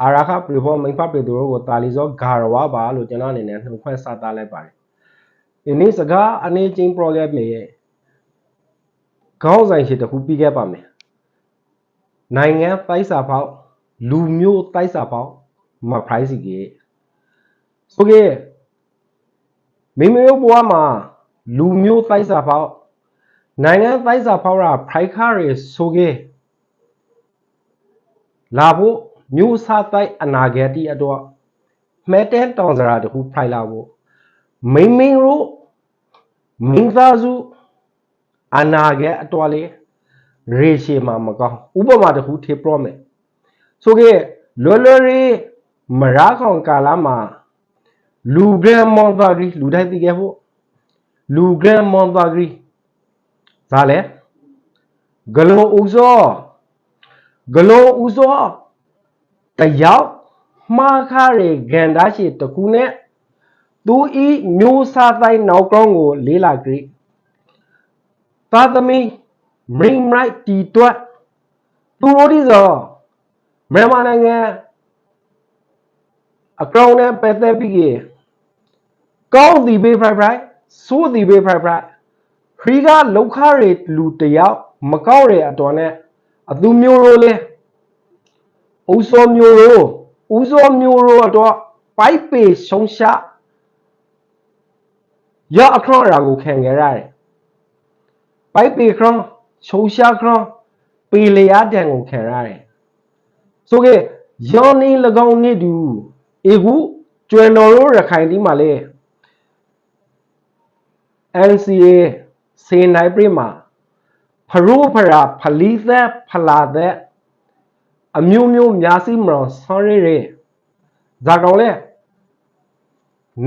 အာရခပရိဖောမိန်ဖပေသူတို့ကိုတာလီဇောဂါရဝါပါလို့ကျွန်တော်အနေနဲ့နှုတ်ခွန်းစသားလိုက်ပါတယ်ဒီနေ့စကားအနေချင်း program ရဲ့ခေါင်းဆိုင်ရှိတစ်ခုပြီးခဲ့ပါမယ်နိုင်ငံတိုက်စာပေါက်လူမျိုးတိုက်စာပေါက်မဖိုင်စီကြီးဆိုကေမိမိတို့ဘဝမှာလူမျိုးတိုက်စာပေါက်နိုင်ငံတိုက်စာပေါက်ရာဖိုက်ခါရေဆိုကေလာဖို့ မျိုးစားတိုက်အနာဂတ်တီအတွက်မဲတဲတောင်စရာတခုဖိုက်လာဖို့မိမင်းတို့မိသားစုအနာဂတ်အတွက်လေရေရှည်မှာမကောင်းဥပမာတစ်ခုထေပရောမယ်ဆိုကေလွယ်လွယ်ရေးမရခေါင်ကာလမှာလူဂရန်မွန်သာဂရီလူတိုင်းသိခဲ့ဖို့လူဂရန်မွန်သာဂရီဇာလေဂလုံးဥစောဂလုံးဥစော တယောက်မှားခါရဂန္ဓာရှိတကူနဲ့သူဤမျိုးစားတိုင်းနောက်ကောင်းကို လေးလာကြည့်သာသမီမင်းမိုက်တီတွတ်သူတို့ဒီဆိုမြန်မာနိုင်ငံအကောင်နဲ့ပက်သက်ပြီးကကောင်းသည်ပေးဖရိုက်ဖရိုက်ဆိုးသည်ပေးဖရိုက်ဖရိုက်ခရီးကလောက်ခရလူတယောက်မကောက်ရအတော်နဲ့အသူမျိုးရိုးလေး ဦးစောမျိုးရိုးဦးစောမျိုးရိုးအတော့ပိုက်ပေဆုံးရှာရအခရောရာကိုခံခဲ့ရတယ်ပိုက်ပေခရောဆုံးရှာခရောပေလျာတန်ကိုခံရတယ်ဆိုကေယောနီ၎င်းနေတူအေခုကျွယ်တော်တို့ရခိုင်ဒီမှာလေ NCA စေနိုင်ပြမှာဖရိုးဖရာဖလီသက်ဖလာသက် အမျိုးမျိုးများစီမတော်ဆောရရဲဇာကောင်လေ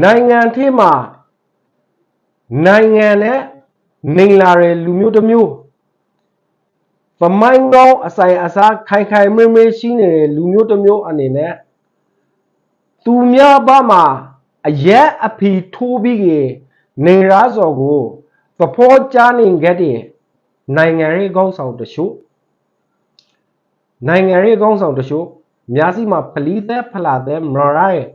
နိုင်ငံထဲမှာနိုင်ငံနဲ့နေလာတဲ့လူမျိုးတစ်မျိုးပမိုင်းကောင်းအဆိုင်အစားခိုင်ခိုင်မင်းမင်းရှိနေတဲ့လူမျိုးတစ်မျိုးအနေနဲ့သူများဘာမှာအရက်အဖီထိုးပြီးကေနေရာစော်ကိုသဖောကြားနေခဲ့တဲ့နိုင်ငံရေးကောင်းဆောင်တချို့ နိုင်ငံရေးကောင်းဆောင်တချို့များစီမှာဖလီသက်ဖလာသက်မရရဲ့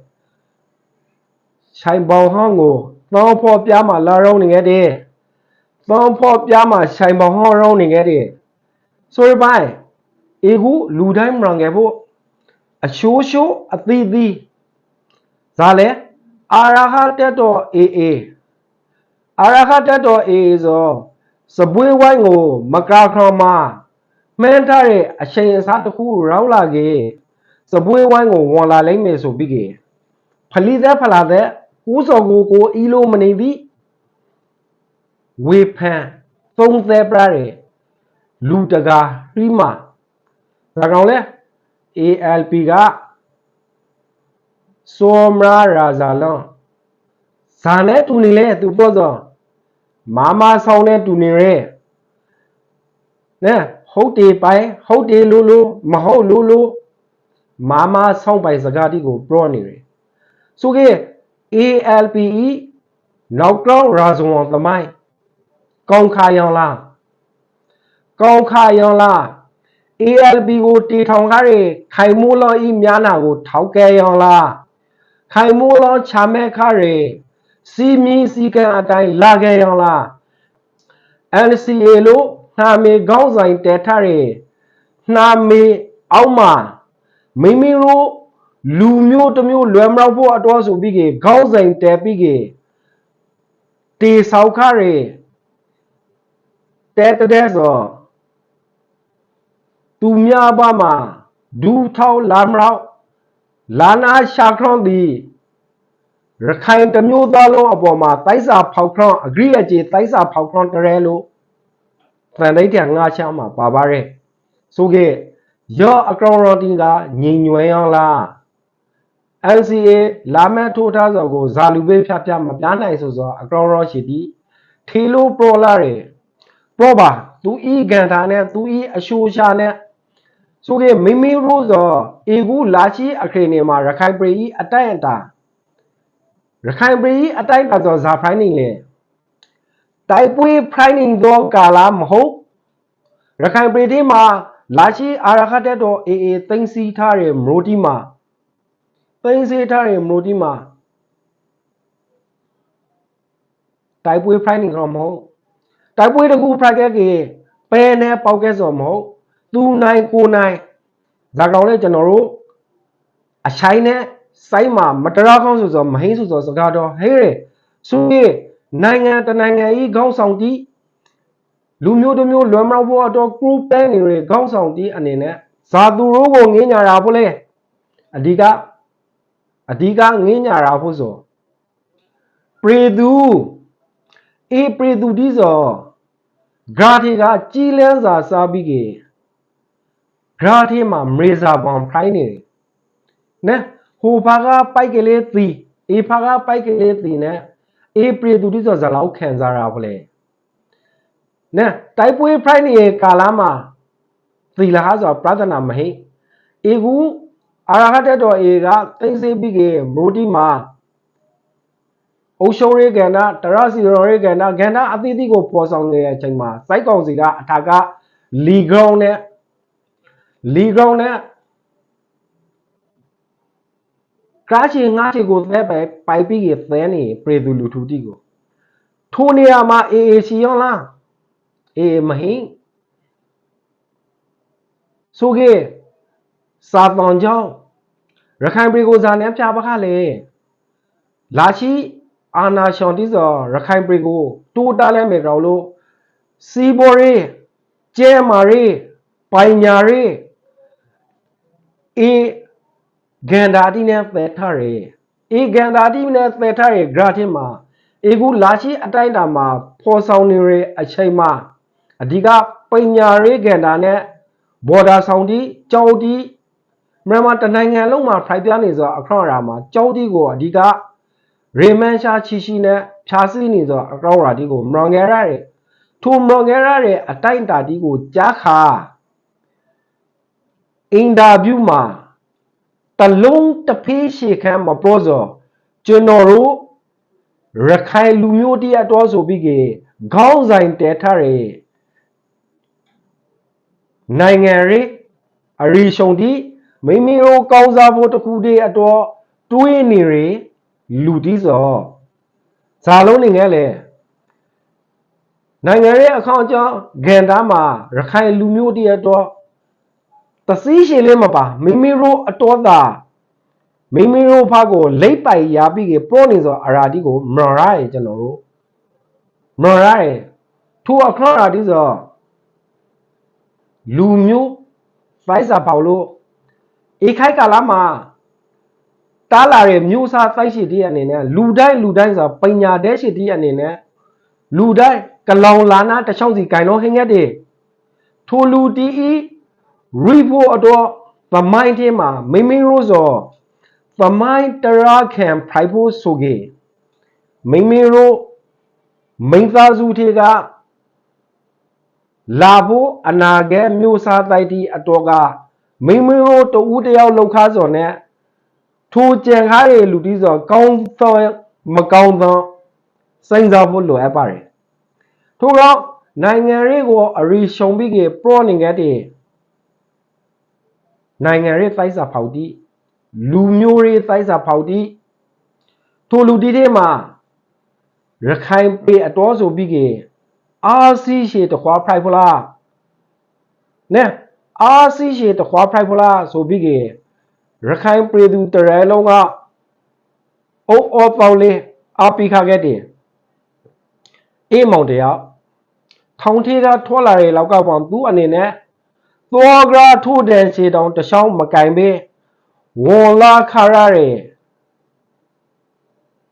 ဆိုင်ပေါဟောင်းကိုသောဖော်ပြမှာလာရုံးနေခဲ့တဲ့သောဖော်ပြမှာဆိုင်ပေါဟောင်းရုံးနေခဲ့တဲ့ဆိုရပိုင်းအေခုလူတိုင်းမရံခဲ့ဖို့အရှိုးရှိုးအသီးသီးဇာလဲအာရဟတက်တော်အေအေအာရဟတက်တော်အေအေဆိုစပွေးဝိုင်းကိုမကာခေါမှာ မှန်းထားတဲ့အချိန်အစားတစ်ခုရောက်လာခဲ့စပွေးဝိုင်းကိုဝန်လာလိမ့်မယ်ဆိုပြီးကေဖလီသက်ဖလာသက်ကိုးစော်ကိုကိုအီလိုမနေသည်ဝေဖန်သုံးသက်ပြတဲ့လူတကာရီမာဒါကောင်လဲ ALP ကစောမရာရာဇာလောဇာနဲ့တူနေလဲသူပေါ့စောမာမဆောင်နဲ့တူနေရဲနဲ ဟုတ်တယ်ပိုင်ဟုတ်တယ်လို့လို့မဟုတ်လို့လို့မာမဆောင်ပိုင်စကားတိကိုပြောနေတယ်ဆိုကေ ALPE နောက်တော့ရာဇဝင်သမိုင်းကောင်းခါယောင်လားကောင်းခါယောင်လား ALP ကိုတီထောင်ကားရခိုင်မိုးလောဤများနာကိုထောက်ကဲယောင်လားခိုင်မိုးလောချာမဲခါရစီမီစီကန်အတိုင်းလာခဲ့ယောင်လား NCA လို့ နှာမေခေါင်းဆိုင်တဲထားရနှာမေအောက်မှာမိမိတို့လူမျိုးတစ်မျိုးလွယ်မလောက်ဖို့အတော်ဆိုပြီးကေခေါင်းဆိုင်တဲပြီးကေတေဆောက်ခရတဲတဲ့ဆိုသူများဘာမှာဒူထောက်လာမလောက်လာနာရှာခရွန်ဒီရခိုင်တမျိုးသားလုံးအပေါ်မှာတိုက်စာဖောက်ခရွန်အဂရိအကျေတိုက်စာဖောက်ခရွန်တရဲလို့ တန်လိုက်တဲ့ငါချမ်းမှာပါပါရဲ့ဆိုကေရောအကောင်ရော်တင်ကငြိမ်ညွယ်ရောလား NCA လာမဲ့ထိုးထားစောကိုဇာလူပေးဖြတ်ဖြတ်မပြားနိုင်ဆိုစောအကောင်ရောရှိတီထီလိုပရောလာရယ်ပရောပါသူဤကန်တာနဲ့သူဤအရှိုရှာနဲ့ဆိုကေမိမိရိုးစောအေကူလာချီအခရေနေမှာရခိုင်ပြည်ဤအတိုက်အတာရခိုင်ပြည်ဤအတိုက်အတာဆိုဇာဖိုင်းနေလေ တိုက်ပွဲဖိုင်းနေတော့ကာလာမဟုတ်ရခိုင်ပြည်ဒီမှာလာရှိအာရခတက်တော်အေအေသိမ့်စီထားတဲ့မရိုတီမှာသိမ်းစေးထားတဲ့မိုတီမှာတိုက်ပွဲဖိုင်နေတော့မဟုတ်တိုက်ပွဲတစ်ခုဖိုက်ခဲ့ကြီးပဲနဲ့ပေါက်ခဲ့စော်မဟုတ်သူနိုင်ကိုနိုင်ဇာကောင်လေးကျွန်တော်တို့အချိုင်းနဲ့စိုင်းမှာမတရားကောင်းဆိုဆိုမဟင်းဆိုဆိုစကားတော့ဟေးရသူရဲ့ နိုင်ငံတနိုင်ငံကြီးခေါင်းဆောင်တီးလူမျိုးတစ်မျိုးလွယ်မတော့ဖို့တော့ group ပဲနေရခေါင်းဆောင်တီးအနေနဲ့ဇာသူတို့ကိုငင်းညာတာဖို့လေအဓိကအဓိကငင်းညာတာဖို့ဆိုပရိသူအေးပရိသူဒီဆိုဂါတီကကြီးလန်းစာစားပြီးကေဂါတီမှာမရေစာပေါင်ဖိုင်းနေတယ်နဲဟိုဘာကပိုက်ကလေးသီအေဖာကပိုက်ကလေးသီနဲ့ အေးပရိသူဒီဆိုဇလောက်ခံစားတာဖို့လေနဲတိုက်ပွဲဖိုင်းနေကာလာမှာသီလာဟာဆိုပရဒနာမဟိအေကူအာရဟတက်တော်အေကသိသိပြီးကေမိုဒီမှာအုပ်ရှုံးရေးကဏ္ဍတရစီရော်ရေးကဏ္ဍကဏ္ဍအသီးသီးကိုပေါ်ဆောင်နေတဲ့အချိန်မှာစိုက်ကောင်စီကအထာကလီဂရောင်းနဲ့လီဂရောင်းနဲ့ ကားချေငါးချေကိုသဲပဲပိုက်ပြီးရသဲနေပရေသူလူထူတီကိုထိုနေရာမှာအေအေစီရောလားအေမဟိဆိုကေစာတန်ကြောင့်ရခိုင်ပြည်ကိုဇာနဲ့ပြပခလေလာရှိအာနာရှောန်တိစောရခိုင်ပြည်ကိုတိုးတားလဲမယ်ကောင်လို့စီဘော်ရီကျဲမာရီပိုင်ညာရီအေ ဂန္ဓာတိနဲ့ဖယ်ထားရအေဂန္ဓာတိနဲ့ဖယ်ထားရဂရတင်မှာအေကူလာရှိအတိုင်းတာမှာပေါ်ဆောင်နေရအချိန်မှာအဓိကပညာရေးကဏ္ဍနဲ့ဘော်ဒါဆောင်တီကြောက်တီမြန်မာတနိုင်ငံလုံးမှာဖိုက်ပြနေဆိုအခရော့ရာမှာကြောက်တီကိုအဓိကရေမန်ရှာချီရှိနဲ့ဖြာစီနေဆိုအခရော့ရာတီကိုမရောင်ငယ်ရတဲ့ထိုမရောင်ငယ်ရတဲ့အတိုင်းတာတီကိုကြားခါအင်တာဗျူးမှာ တလုံးတစ်ဖေးရှေခမ်းမပေါ်စောကျွန်တော်တို့ရခိုင်လူမျိုးတရတော်ဆိုပြီးကေခေါင်းဆိုင်တဲထားရနိုင်ငံရေးအရီရှုံတီမိမိတို့ကောင်းစားဖို့တခုတည်းအတော်တွေးနေရလူတီးစောဇာလုံးနေငယ်လေနိုင်ငံရဲ့အခေါင်ကြောင့်ဂန်တာမှာရခိုင်လူမျိုးတရတော် တစည်းရှင်လေးမပါမိမိတို့အတော်သာမိမိတို့ဖားကိုလိပ်ပိုင်ရပြီးကပရောနေဆိုအရာဒီကိုမရရဲကျွန်တော်တို့မရရဲထိုအခရရာဒီဆိုလူမျိုးဖိုက်စာပေါလို့အေခိုက်ကာလာမှာတားလာတဲ့မျိုးစားဖိုက်ရှိတီးအနေနဲ့လူတိုင်းလူတိုင်းဆိုပညာတဲ့ရှိတီးအနေနဲ့လူတိုင်းကလောင်လာနာတချောင်းစီဂိုင်လုံးဟင်းရက်တဲ့ထိုလူတီဤ ရီဖို့အတော့ဗမိုင်းတင်းမှာမိမိရိုးစောဗမိုင်းတရာခံဖိုက်ဖို့ဆိုကေမိမိရိုးမိန်သားစုထေကလာဖို့အနာဂတ်မျိုးစားတိုက်တီအတော်ကမိမိတို့တဦးတယောက်လောက်ခါစော်နဲ့ထိုကြံကားရဲ့လူတီးစော်ကောင်းသောမကောင်းသောစိန်စားဖို့လိုအပ်ပါတယ်ထို့တော့နိုင်ငံရေးကိုအရီရှုံပြီးကပရောနေခဲ့တဲ့ နိုင်ငံရေးစိုက်စာဖောက်တီလူမျိုးရေးစိုက်စာဖောက်တီထိုလူတီတွေမှာရခိုင်ပေအတော်ဆိုပြီးကအာစီရှေတခွာဖရိုက်ဖလားနဲအာစီရှေတခွာဖရိုက်ဖလားဆိုပြီးကရခိုင်ပြည်သူတရဲလုံးကအိုးအော်ပေါလေးအပိခခဲ့တယ်အေးမောင်တယောက်ထောင်ထေးကထွက်လာတဲ့လောက်ကပေါင်သူ့အနေနဲ့ သောဂရာထိုးတဲ့ခြေတောင်တချောင်းမကင်ပဲဝန်လာခါရတဲ့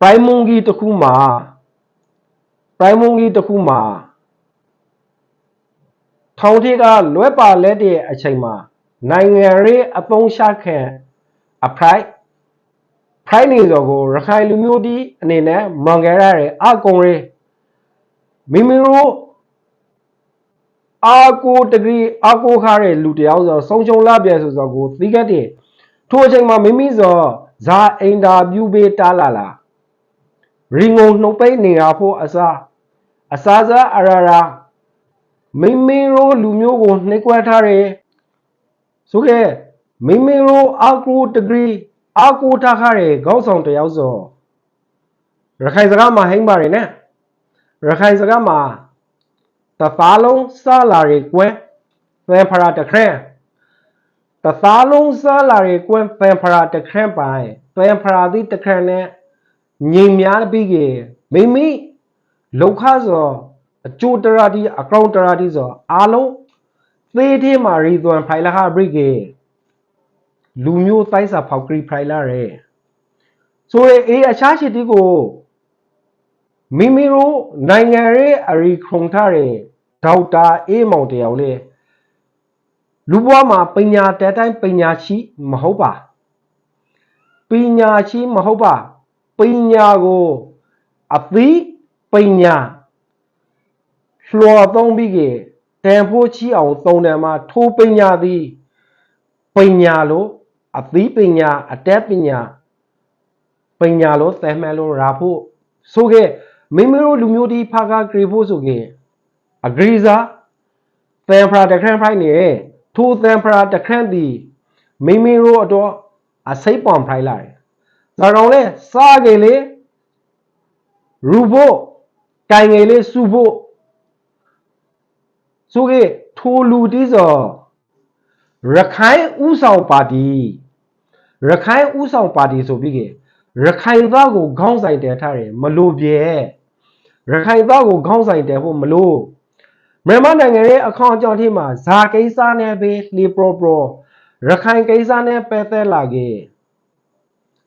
ပရိုင်မုန်ကြီးတစ်ခုမှာပရိုင်မုန်ကြီးတစ်ခုမှာထောင်ထေးကလွဲပါလက်တဲ့အချိန်မှာနိုင်ငံရေးအသုံးချခံအဖရိုက်ဖိုင်နေစောကိုရခိုင်လူမျိုးတီအနေနဲ့မွန်ဂရရဲအကုံရဲမိမိတို့ အာကိုတဂရီအာကိုခါတဲ့လူတယောက်ဆိုဆုံးရှုံးလာပြန်ဆိုဆိုကိုသိခဲ့တယ်ထိုအချိန်မှာမိမိဆိုဇာအင်တာဗျူးပေးတားလာလာရီငုံနှုတ်ပိတ်နေရဖို့အစားအစားစားအရာရာမိမိတို့လူမျိုးကိုနှိပ်ကွက်ထားတယ်ဆိုခဲ့မိမိတို့အာကိုတဂရီအာကိုထားခါတဲ့ခေါင်းဆောင်တယောက်ဆိုရခိုင်စကားမှာဟိမ့်ပါတယ်နဲ့ရခိုင်စကားမှာ တသားလုံးစားလာတွေကွဲသံဖရာတခရတသားလုံးစားလာတွေကွဲသံဖရာတခရပိုင်သံဖရာဒီတခရနဲ့ငြိမ်များပြီးကမိမိလောက်ခဆိုအကျိုးတရာဒီအကောင့်တရာဒီဆိုအားလုံးသေးသေးမှာရီသွန်ဖိုင်လာဟာဘရိကေလူမျိုးတိုက်စာဖောက်ကရီဖိုင်လာရဲဆိုရင်အေးအခြားရှိတီကိုမိမိတို့နိုင်ငံရဲ့အရီခုံထားတဲ့ ဒေါက်တာအေးမောင်တယောက်လေလူဘွားမှာပညာတဲတိုင်းပညာရှိမဟုတ်ပါပညာရှိမဟုတ်ပါပညာကိုအသီးပညာလွှော်သုံးပြီးကတန်ဖိုးချီအောင်သုံးတယ်မှာထိုးပညာသည်ပညာလို့အသီးပညာအတက်ပညာပညာလို့သဲမှန်လို့ရာဖို့ဆိုခဲ့မိမိတို့လူမျိုးဒီဖာကဂရီဖို့ဆိုခဲ့ အဂရီဇာသံဖရာတခန့်ဖိုင်နေထိုသံဖရာတခန့်သည်မိမိတို့အတွက်အစိပ်ပွန်ဖိုင်လာတယ်ဒါကောင်လဲစားကြလေရူဖို့တိုင်ငယ်လေးစုဖို့ဆိုကေထိုလူတီးစောရခိုင်ဥဆောင်ပါတီရခိုင်ဥဆောင်ပါတီဆိုပြီးကေရခိုင်သားကိုခေါင်းဆိုင်တဲထားတယ်မလို့ပြဲရခိုင်သားကိုခေါင်းဆိုင်တဲဖို့မလို့ မြန်မာနိုင်ငံရဲ့အခေါင်အကြောင်းထိမှာဇာကိစ္စနဲ့ပဲလီပရိုပရိုရခိုင်ကိစ္စနဲ့ပဲသက်လာခဲ့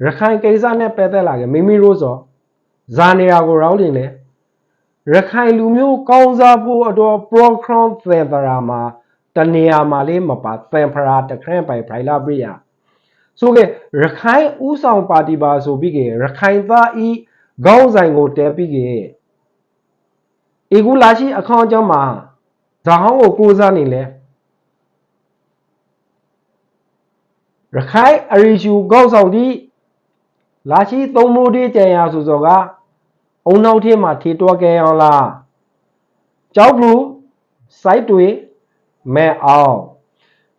ရခိုင်ကိစ္စနဲ့ပဲသက်လာခဲ့မိမိတို့ဆိုဇာနေရာကိုရောင်းတင်လေရခိုင်လူမျိုးကောင်းစားဖို့အတွက် program သင်္ဖရာမှာတနေရာမှာလေးမပါသင်္ဖရာတခရန့်ပိုင်ဖိုင်လာပြရဆိုကေရခိုင်ဥဆောင်ပါတီပါဆိုပြီးကေရခိုင်သားဤခေါင်းဆိုင်ကိုတဲပြီးကေ အေကူလာရှိအခေါင်အကြောင်းမှာဇာဟောင်းကိုကိုးစားနေလဲရခိုင်အရီရှူခေါင်းဆောင်ဒီလာရှိသုံးမိုးတေးကြံရဆိုစောကအုံနောက်ထဲမှာထေတွားခဲ့အောင်လားကြောက်ဘူးစိုက်တွေမဲအောင်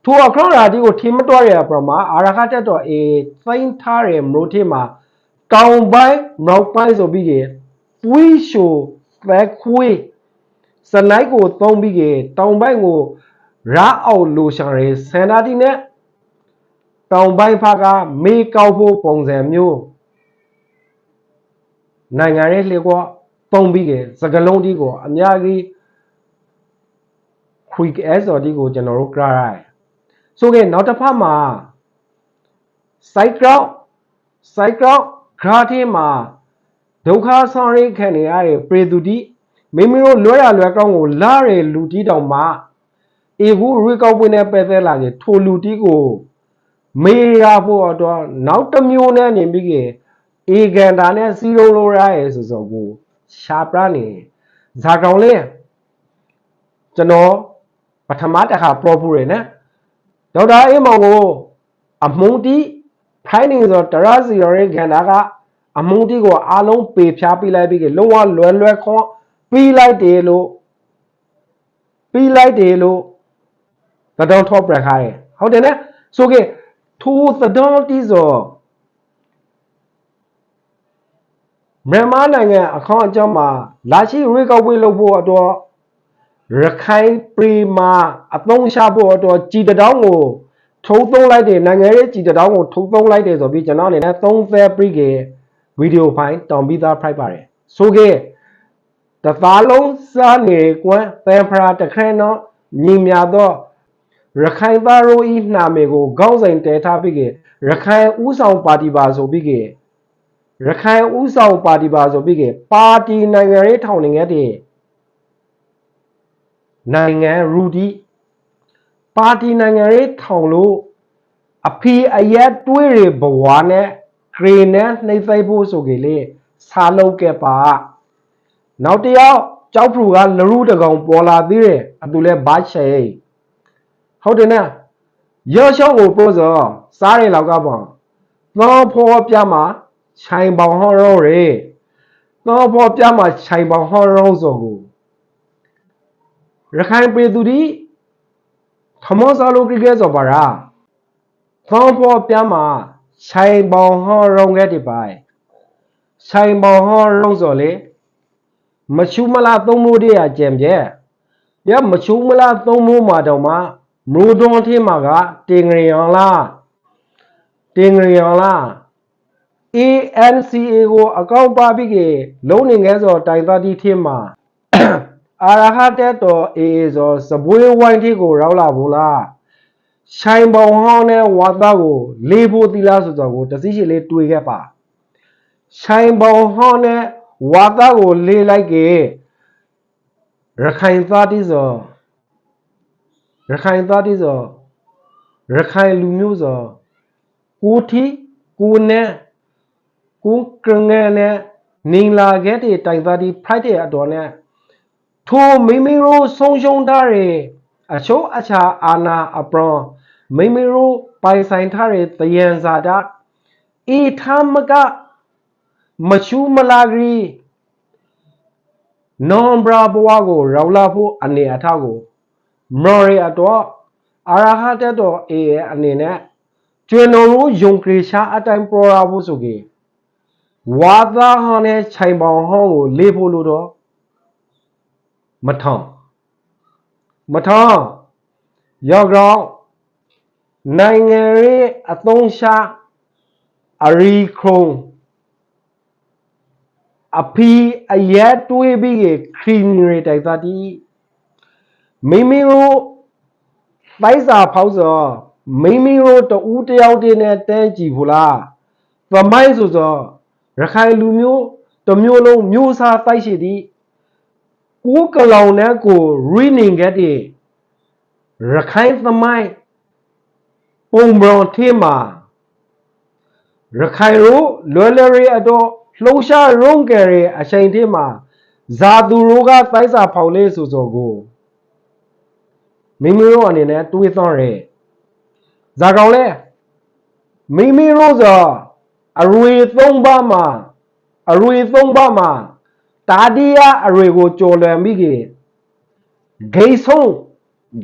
ထိုအခရောရာဒီကိုထေမတွားရပရမအာရခတက်တော်အေသိမ်းထားရမလို့ထဲမှာတောင်ပိုင်းနောက်ပိုင်းဆိုပြီးကေပွီးရှို သက်ခွေးစနိုက်ကိုသုံးပြီးကေတောင်ပိုင်းကိုရာအောင်လိုရှာရဲစန္ဒာတီနဲ့တောင်ပိုင်းဖာကမေကောက်ဖို့ပုံစံမျိုးနိုင်ငံရဲ့လျှောက်ပုံပြီးကေစကလုံးဒီကိုအများကြီး quick as တော်ဒီကိုကျွန်တော်တို့ကြရိုက်ဆိုကေနောက်တစ်ဖက်မှာ cycle cycle ဂရာတီမှာ ဒုက္ခဆောင်ရိခံနေရတဲ့ပရိသူတိမိမိတို့လွဲရလွဲကောင်းကိုလာရလူတီတောင်မှအေဘူးရီကောက်ပွင့်နဲ့ပဲသက်လာကြထိုလူတီကိုမေးရဖို့တော့နောက်တစ်မျိုးနဲ့နေပြီးကေအေကန်တာနဲ့စီလုံးလိုရရဲဆိုဆိုကိုရှာပရနေဇာကောင်လေးကျွန်တော်ပထမတစ်ခါပရောဖူရယ်နော်ဒေါက်တာအေးမောင်ကိုအမုံတီဖိုင်းနေဆိုတရစီရောရဲ့ခန္ဓာက အမုံတီကိုအားလုံးပေဖြားပြလိုက်ပြီးလုံးဝလွယ်လွယ်ခွန်ပြီးလိုက်တယ်လို့ပြီးလိုက်တယ်လို့သတော်ထောပရခါရဲ့ဟုတ်တယ်နော်ဆိုကေထိုသတော်တီဆိုမြန်မာနိုင်ငံအခေါအကြောင်းမှာလာရှိရေကောက်ပွဲလုပ်ဖို့အတွက်ရခိုင်ပြည်မှာအသုံးချဖို့အတွက်ကြည်တောင်းကိုထုံသုံးလိုက်တယ်နိုင်ငံရဲ့ကြည်တောင်းကိုထုံသုံးလိုက်တယ်ဆိုပြီးကျွန်တော်အနေနဲ့30 pre ကေ ဗီဒီယိုဖိုင်တောင်ပြီးသားဖိုက်ပါတယ်ဆိုကေတသားလုံးစားနေကွန်းသံဖရာတခရနော်ညီမြသောရခိုင်သားရိုးဤနှာမေကိုခေါင်းစဉ်တဲထားပြီးကေရခိုင်ဥဆောင်ပါတီပါဆိုပြီးကေရခိုင်ဥဆောင်ပါတီပါဆိုပြီးကေပါတီနိုင်ငံရေးထောင်နေခဲ့တဲ့နိုင်ငံရူဒီပါတီနိုင်ငံရေးထောင်လို့အဖီအရက်တွေးရဘဝနဲ့ဂ ရေနဲ့နှိမ့်သိပ်ဖို့ဆိုကြလေစားလုပ်ခဲ့ပါနောက်တယောက်ကြောက်ဖူကလရူတကောင်ပေါ်လာသေးတယ်အတူလဲဘာချေဟုတ်တယ်နော်ရောရှောင်းကိုပို့စောစားရင်လောက်ကပေါ့သောဖောပြမှာခြိုင်ပေါင်ဟောရောရေသောဖောပြမှာခြိုင်ပေါင်ဟောရောဆိုကိုရခိုင်ပြည်သူဒီခမောစားလို့ကြည့်ခဲ့ဆိုပါလားသောဖောပြမှာ ဆိုင်ပေါင်ဟောရုံခဲ့ဒီပိုင်ဆိုင်ပေါင်ဟောရုံစော်လေမချူမလားသုံးမိုးတည်းအကြံပြဲရမချူမလားသုံးမိုးမှာတော့မှမူတွန်ထင်းမှာကတင်ငရီအောင်လားတင်ငရီအောင်လား ANCA ကိုအကောင့်ပါပြီးကလုံးနေငယ်စောတိုင်သားတီထင်းမှာအာရဟတဲ့တော် AA စောစပွေးဝိုင်းထီကိုရောက်လာဘူးလား ဆိုင်ပေါင်ဟောင်းနဲ့ဝါသားကိုလေးဖို့သီလားဆိုတော့ကိုတစည်းရှိလေးတွေ့ခဲ့ပါဆိုင်ပေါင်ဟောင်းနဲ့ဝါသားကိုလေးလိုက်ကေရခိုင်သားတိစောရခိုင်သားတိစောရခိုင်လူမျိုးစောကိုထီကိုနဲ့ကိုကငယ်နဲ့နေလာခဲ့တဲ့တိုင်သားတိဖိုက်တဲ့အတော်နဲ့ထိုမိမိတို့ဆုံးရှုံးထားတဲ့အချို့အခြားအာနာအပရော မိမိတို့ပိုင်ဆိုင်ထားတဲ့တယံဇာတာဤထမကမချူမလာဂရီနွန်ဘရာဘဝကိုရောက်လာဖို့အနေအထားကိုမော်ရီအတော့အာရဟတတော်အေရဲ့အနေနဲ့ကျွန်းတော်တို့ယုံကြည်ရှာအတိုင်းပေါ်လာဖို့ဆိုကြီးဝါသာဟန်နဲ့ခြိုင်ပေါင်ဟောင်းကိုလေးဖို့လို့တော့မထောင်မထောင်ရောက်တော့ နိုင်ငံရေးအသုံးရှာအရီခုံအဖီအရက်တွေးပြီးခရီးရီတိုက်တာတီမိမိတို့တိုက်စာဖောက်စောမိမိတို့တူတယောက်တည်းနဲ့တန်းကြည့်ဘူးလားသမိုင်းဆိုစောရခိုင်လူမျိုးတစ်မျိုးလုံးမျိုးစားတိုက်ရှိသည်ကိုကလောင်နဲ့ကိုရီနင်ခဲ့တဲ့ရခိုင်သမိုင်း ပုံမတော်ထင်းမှာရခိုင်တို့လွယ်လွယ်ရီအတော့လှုံရှားရုံးကြရအချိန်ထင်းမှာဇာသူတို့ကတိုက်စာဖောက်လေးဆိုဆိုကိုမိမိတို့အနေနဲ့တွေးသွန်းရဲဇာကောင်လဲမိမိတို့ဆိုအရွေသုံးပါးမှာအရွေသုံးပါးမှာတာဒီယာအရေကိုကြော်လွန်ပြီးကြီးဂိတ်ဆုံး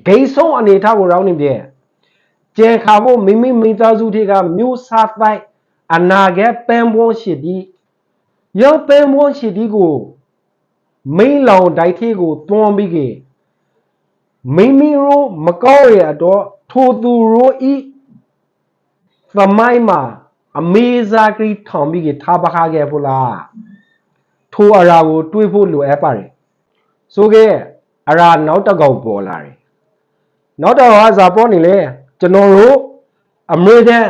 ဂိတ်ဆုံးအနေထားကိုရောင်းနေပြဲ ကျန်ခါဖို့မိမိမိသားစုတွေကမျိုးစားပိုက်အနာဂတ်ပန်းပွန်းရှိသည်ရောပန်းပွန်းရှိသည်ကိုမိန်လောင်တိုက်သေးကိုတွန်းပြီးကြီးမိမိတို့မကောင်းရတော့ထိုသူတို့ဤသမိုင်းမှာအမေဇာကရီထောင်ပြီးကြီးထားပခါခဲ့ဖို့လားထိုအရာကိုတွေးဖို့လိုအပ်ပါတယ်ဆိုခဲ့အရာနောက်တစ်ကောင်ပေါ်လာတယ်နောက်တစ်ကောင်ကဇာပေါ်နေလေ ကျွန်တော်တို့အမေရိကန်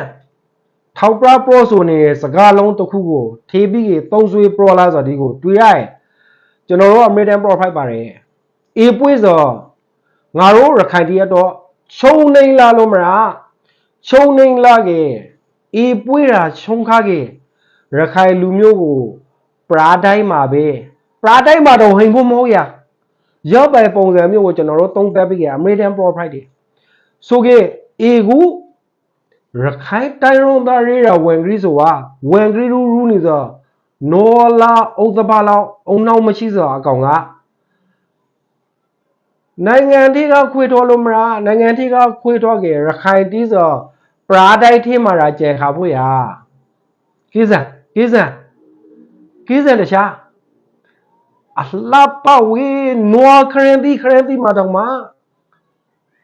ထောက်ပရပေါ်ဆိုနေတဲ့စကားလုံးတစ်ခုကိုထေးပြီးသုံးဆွေးပေါ်လာဆိုဒီကိုတွေးရရင်ကျွန်တော်တို့အမေရိကန် profile ပါတယ်အေးပွေးစောငါတို့ရခိုင်တည်းတော့ချုံနေလာလို့မလားချုံနေလာကေအေးပွေးတာချုံခါကေရခိုင်လူမျိုးကိုပရာတိုင်းမှာပဲပရာတိုင်းမှာတော့ဟိန်ဖို့မဟုတ်ရရောက်ပဲပုံစံမျိုးကိုကျွန်တော်တို့သုံးသပ်ပြီးကြ American Profile တွေဆိုခဲ့ အေကူရခိုင်တိုင်းရုံးသားရေးရဝင်ဂရီဆိုတာဝင်ဂရီရူရူနေဆိုနော်လာဥသဘာလောက်အုံနောက်မရှိစွာအကောင်ကနိုင်ငံတိကခွေတော်လို့မလားနိုင်ငံတိကခွေတော်ကေရခိုင်တီးဆိုပရာတိုင်းထင်းမှာရာကျန်ခါဖို့ရကိစ္စကိစ္စကိစ္စတခြားအလှပဝေးနွားခရင်တီခရင်တီမှာတော့မှာ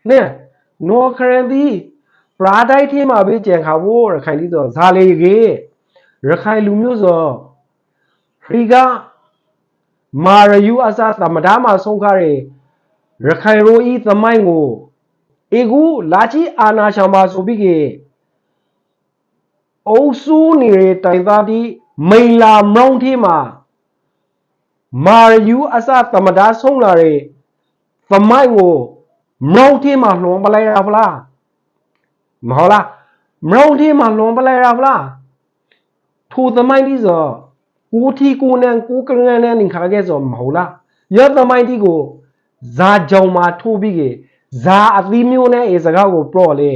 နဲ့ နွားခရင်တီပရာတိုင်းထင်းမှာပဲကျန်ခါဖို့ရခိုင်တီးဆိုဇာလေကေရခိုင်လူမျိုးဆိုရီကမာရယူအစားသမဒါမှာဆုံးခါရရခိုင်ရိုးဤသမိုင်းကိုအေကူလာချီအာနာရှောင်ပါဆိုပြီးကေအုပ်စုနေတဲ့တိုင်သားဒီမိန်လာမောင်းသေးမှာမာယူအစသမဒါဆုံးလာတဲ့သမိုင်းကို မောင်းသေးမှာလွန်ပလိုက်ရဖလားမဟုတ်လားမောင်းသေးမှာလွန်ပလိုက်ရဖလားထိုသမိုင်းဒီဆိုကိုတီကိုနန်ကိုကရန်နန်နင်ခါခဲ့ဆိုမဟုတ်လားရသမိုင်းဒီကိုဇာကြောင်မှာထိုးပြီးကေဇာအသီးမျိုးနဲ့အေစကားကိုပရော့လေ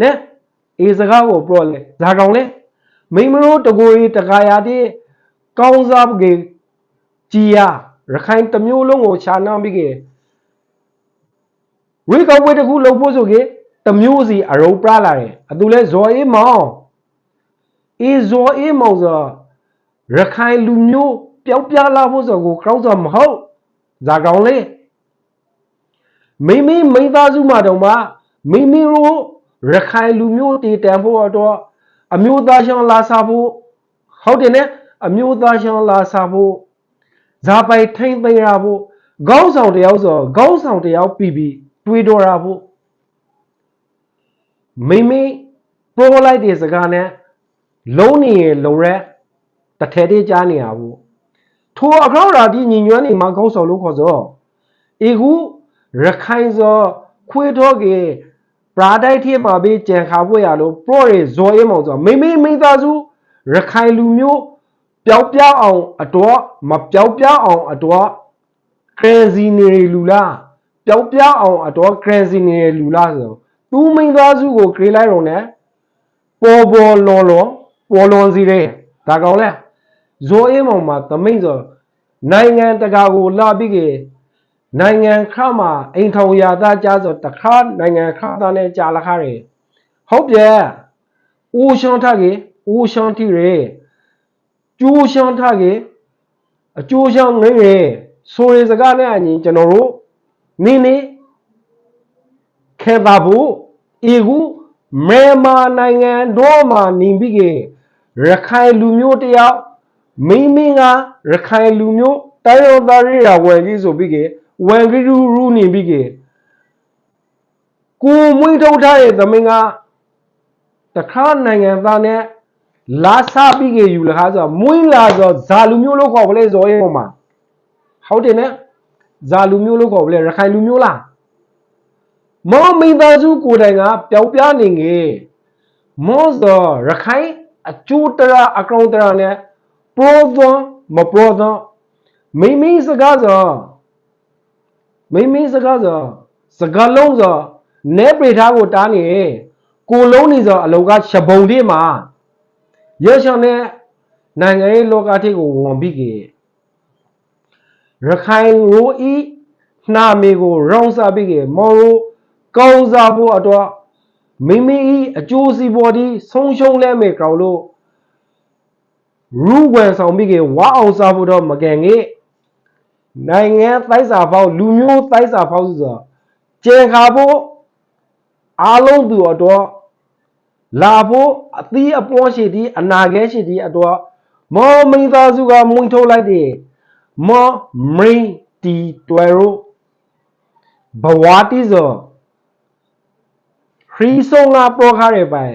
နဲ့အေစကားကိုပရော့လေဇာကောင်လေမိမတို့တကိုရီတကာယာတိကောင်းစားကေကြည်ရရခိုင်တစ်မျိုးလုံးကိုခြာနှောင်းပြီးကေ ဝိကောက်ပွဲတစ်ခုလုပ်ဖို့ဆိုကေတစ်မျိုးစီအရုပ်ပြလာတယ်အတူလဲဇော်အေးမောင်အေးဇော်အေးမောင်ဆိုရခိုင်လူမျိုးပျောက်ပြားလာဖို့ဆိုကိုကောင်းစောမဟုတ်ဇာကောင်လေးမိမိမိသားစုမှာတော့မှမိမိတို့ရခိုင်လူမျိုးတည်တံဖို့တော့အမျိုးသားရှောင်းလာစားဖို့ဟုတ်တယ်နဲ့အမျိုးသားရှောင်းလာစားဖို့ဇာပိုင်ထိမ့်သိမ်းရဖို့ခေါင်းဆောင်တယောက်ဆိုခေါင်းဆောင်တယောက်ပြီးပြီး တွေးတော်ရဖို့မိမိပို့လိုက်တဲ့စကားနဲ့လုံးနေရင်လုံရက်တစ်ထဲတည်းကြားနေရဘူးထိုအကောက်ရာဒီညီညွတ်နေမှာခေါင်းဆောင်လို့ခေါ်စောအေကူရခိုင်စောခွေးတော့ကေပရာဒိုက်贴မှာပေးကြံခါဖို့ရလို့ပရော့ရေဇော်အေးမောင်ဆိုမိမိမိသားစုရခိုင်လူမျိုးပျောက်ပြောက်အောင်အတော့မပျောက်ပြောက်အောင်အတော့ crazy နေလူလား ပျောက်ပြောက်အောင်အတော့ crazy နေလူလားဆိုတော့သူမိသားစုကို create လိုက်တော့ ਨੇ ပေါ်ပေါ်လော်လော်ပေါ်လွန်စီတယ်ဒါကောင်လဲဇိုးအေးမောင်မှာသမိန်ဆိုနိုင်ငံတကာကိုလာပြီးကေနိုင်ငံခါမှာအိမ်ထောင်ရာသားကြားဆိုတခါနိုင်ငံခါသားနဲ့ကြာလာခါတယ်ဟုတ်ပြဲဦးရှောင်းထကေဦးရှောင်းတိရေကျိုးရှောင်းထကေအကျိုးရှောင်းငင်းရေဆိုရစကားနဲ့အညီကျွန်တော်တို့ နင်းနေခဲတာဘူးဤကူမြန်မာနိုင်ငံတော်မှာနေပြီးကေရခိုင်လူမျိုးတယောက်မိမိကရခိုင်လူမျိုးတိုင်းရောသားရေးရာဝင်ကြီးဆိုပြီးကေဝင်ကြီးရူရူနေပြီးကေကိုမွေးထုတ်ထားတဲ့သမင်ကတခါနိုင်ငံသားနဲ့လာစားပြီးကေယူလာဆိုတော့မွေးလာဆိုဇာလူမျိုးလို့ခေါ်ပလဲဇော်ရဲပေါ်မှာဟုတ်တယ်နဲ့ ဇာလူမျိုးလို့ခေါ်ပလဲရခိုင်လူမျိုးလားမောမိသားစုကိုယ်တိုင်ကပျောက်ပြားနေငယ်မောစောရခိုင်အကျိုးတရာအကောင်တရာနဲ့ပရောသောမပရောသောမိမိစကားစောမိမိစကားစောစကားလုံးစောနဲပရိထားကိုတားနေကိုလုံးနေစောအလောကရှဘုံလေးမှာရရှောင်းတဲ့နိုင်ငံရေးလောကထိပ်ကိုဝန်ပြီးကေ ရခိုင်ရိုးဤနှာမေကိုရောင်းစားပြီးကေမော်ရိုကောင်းစားဖို့အတွက်မိမိဤအကျိုးစီးပွားဒီဆုံးရှုံးလဲမေကောက်လို့ရူဝင်ဆောင်ပြီးကေဝါအောင်စားဖို့တော့မကင်ကြီးနိုင်ငံတိုက်စာပေါက်လူမျိုးတိုက်စာပေါက်ဆိုတော့ကျေခါဖို့အားလုံးသူအတွက်လာဖို့အသီးအပွားရှိသည်အနာခဲရှိသည်အတွက်မောမိသားစုကမွင်ထုတ်လိုက်တ ယ်မောမင်းတီတွယ်ရိုဘဝတိစောခရီးဆုံးကပေါ်ခါရပိုင်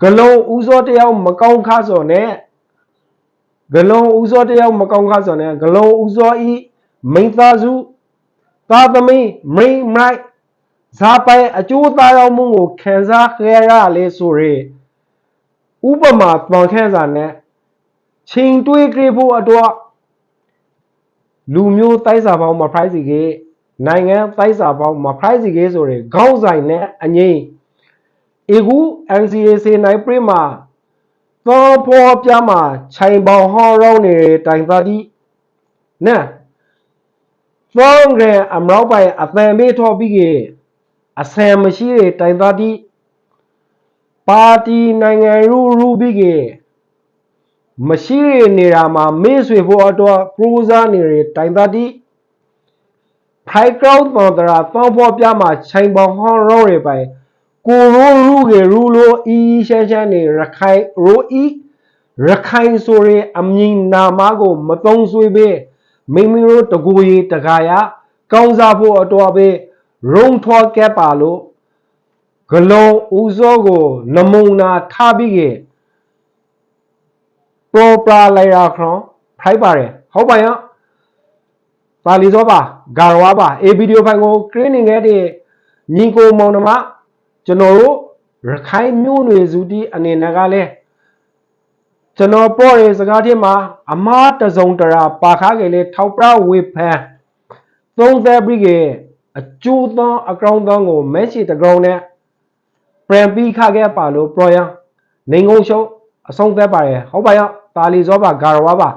ဂလုံးဥစောတယောက်မကောင်းခါစောနဲ့ဂလုံးဥစောတယောက်မကောင်းခါစောနဲ့ဂလုံးဥစောဤမိသားစုသာသမီမိမိုက်ဇာပိုင်အကျိုးသားရောက်မှုကိုခံစားခဲ့ရလေဆိုရယ်ဥပမာပန်ခဲစာနဲ့ချိန်တွေးကြည့်ဖို့အတွက် လူမျိုးတိုက်စာပေါင်းမဖိုက်စီကေနိုင်ငံတိုက်စာပေါင်းမဖိုက်စီကေဆိုရယ်ခေါင်းဆိုင်နဲ့အငိမ့်အေကူ NCAC နိုင်ပြမှာသောဖောပြမှာခြိုင်ပေါင်ဟောရောင်းနေတဲ့တိုင်သားဒီနဲ့သောငယ်အမောက်ပိုင်အပန်မေးထော်ပြီးကေအဆန်မရှိတဲ့တိုင်သားဒီပါတီနိုင်ငံရူရူပြီးကေ မရှိရနေတာမှာမေ့ဆွေဖို့အတွက်ပရိုးစားနေတဲ့တိုင်သားဒီဖိုက်ကောက်တော်တရာသောဖောပြမှာခြိုင်ပေါင်ဟောရောင်းရပိုင်ကိုရိုးရူကေရူလိုအီရှမ်းရှမ်းနေရခိုင်ရိုအီရခိုင်ဆိုရင်အမည်နာမကို မသုံးဆွေးပဲမိမိတို့တကူရီတကာရကောင်းစားဖို့အတွက်ပဲရုံထွားကဲပါလို့ဂလုံးဦးစောကိုနမုံနာထားပြီးကေပရိုပရာလိုက်ရခ ရွန်ဖိုက်ပါတယ်ဟုတ်ပါရဲ့ပါလီစောပါဂါရဝါပါအေဗီဒီယိုဖိုင်ကို training ခဲ့တဲ့ညီကိုမောင်နှမကျွန်တော်တို့ရခိုင်မျိုးနွယ်စုတီအနေနဲ့ကလည်းကျွန်တော်ပေါ်ရဲ့စကားထဲမှာအမားတစုံတရာပါခါကလေးထောက်ပြဝေဖန်သုံးသက်ပြီးကအကျိုးသောအကောင့်သောကိုမဲချီတကောင်နဲ့ပြန်ပြီးခခဲ့ပါလို့ပရောယနေငုံရှုံအဆုံးသက်ပါရဲ့ဟုတ်ပါရဲ့ တာလီဇောပါဂါရဝါပါ